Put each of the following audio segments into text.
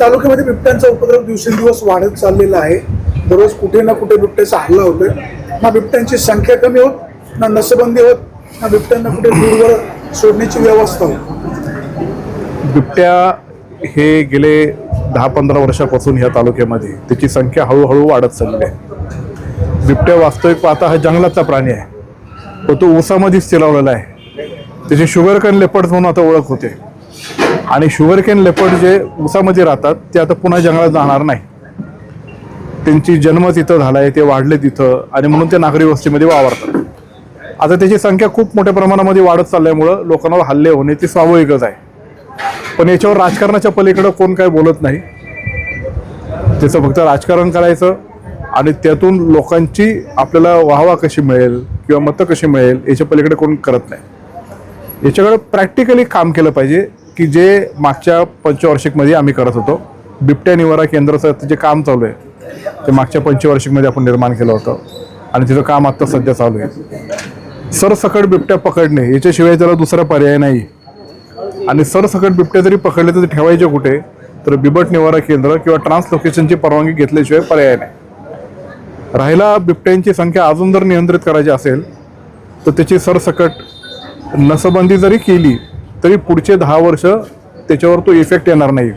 तालुक्यामध्ये बिबट्यांचा उपद्रव दिवसेंदिवस वाढत चाललेला आहे. दररोज कुठे ना कुठे बिबट्याचा हल्ला होतोय. ना बिबट्यांची संख्या कमी होत ना नसबंदी होत ना बिबट्यांना कुठे दूरवर सोडण्याची व्यवस्था होत. बिबट्या हे गेले दहा पंधरा वर्षापासून ह्या तालुक्यामध्ये. त्याची संख्या हळूहळू वाढत चालली आहे. बिबट्या वास्तविक पाहता हा जंगलातला प्राणी आहे. तो तो ऊसामध्येच चिलावलेला आहे. त्याचे शुगर कॅन लेपर्ड म्हणून आता ओळख होते. आणि शुगरकेन लेपर्ड जे ऊसामध्ये राहतात ते आता पुन्हा जंगलात जाणार नाही. त्यांची जन्म तिथं झालाय ते वाढले तिथं आणि म्हणून ते नागरी वस्तीमध्ये वावरतात. आता त्याची संख्या खूप मोठ्या प्रमाणामध्ये वाढत चालल्यामुळं लोकांवर हल्ले होणे ते स्वाभाविकच आहे. पण याच्यावर राजकारणाच्या पलीकडं कोण काय बोलत नाही. त्याचं फक्त राजकारण करायचं आणि त्यातून लोकांची आपल्याला वाहवा कशी मिळेल किंवा मतं कशी मिळेल याच्या पलीकडे कोण करत नाही. याच्याकडे प्रॅक्टिकली काम केलं पाहिजे. की जे मागच्या पंचवार्षिकमध्ये आम्ही करत होतो. बिबट्या निवारा केंद्राचं जे काम चालू आहे ते मागच्या पंचवार्षिकमध्ये आपण निर्माण केलं होतं. आणि तिचं काम आत्ता सध्या चालू आहे. सरसकट बिबट्या पकडणे याच्याशिवाय त्याला दुसरा पर्याय नाही. आणि सरसकट बिबट्या जरी पकडले तर ठेवायचे कुठे तर बिबट निवारा केंद्र किंवा ट्रान्सलोकेशनची परवानगी घेतल्याशिवाय पर्याय नाही. राहिला बिबट्यांची संख्या अजून जर नियंत्रित करायची असेल तर त्याची सरसकट नसबंदी जरी केली तरी पुढचे दहा वर्ष त्याच्यावर तो इफेक्ट येणार नाही.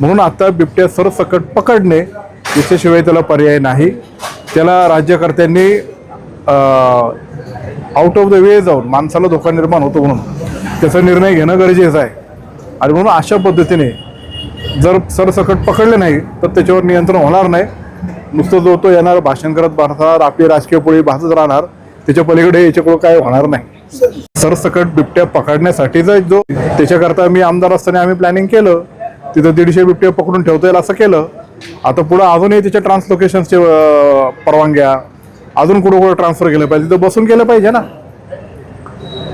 म्हणून आता बिबट्या सरसकट पकडणे याच्याशिवाय त्याला पर्याय नाही. त्याला राज्यकर्त्यांनी आउट ऑफ द वे जाऊन माणसाला धोका निर्माण होतो म्हणून. त्याचा निर्णय घेणं गरजेचं आहे. आणि म्हणून अशा पद्धतीने जर सरसकट पकडले नाही तर त्याच्यावर नियंत्रण होणार नाही. नुसतं जो तो येणार भाषण करत भारतात आपली राजकीय पोळी भासत राहणार त्याच्या पलीकडे याच्याकडे काय होणार नाही. सरसकट बिबट्या पकडण्यासाठीचा जो. त्याच्याकरता मी आमदार असताना आम्ही प्लॅनिंग केलं. तिथं दीडशे बिबट्या पकडून ठेवता येईल असं केलं. आता पुढं अजूनही त्याच्या ट्रान्सलोकेशनचे परवानग्या. अजून कुठं कुठं ट्रान्सफर केलं पाहिजे. तिथं बसून केलं पाहिजे ना.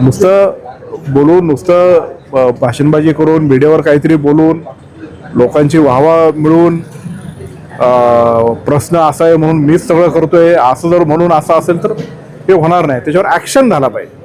नुसतं बोलून नुसतं भाषणबाजी करून मीडियावर काहीतरी बोलून लोकांची वाहवा मिळून प्रश्न असा आहे म्हणून मीच सगळं करतोय. असं जर म्हणून असं असेल तर ते होणार नाही. त्याच्यावर ॲक्शन झाला पाहिजे.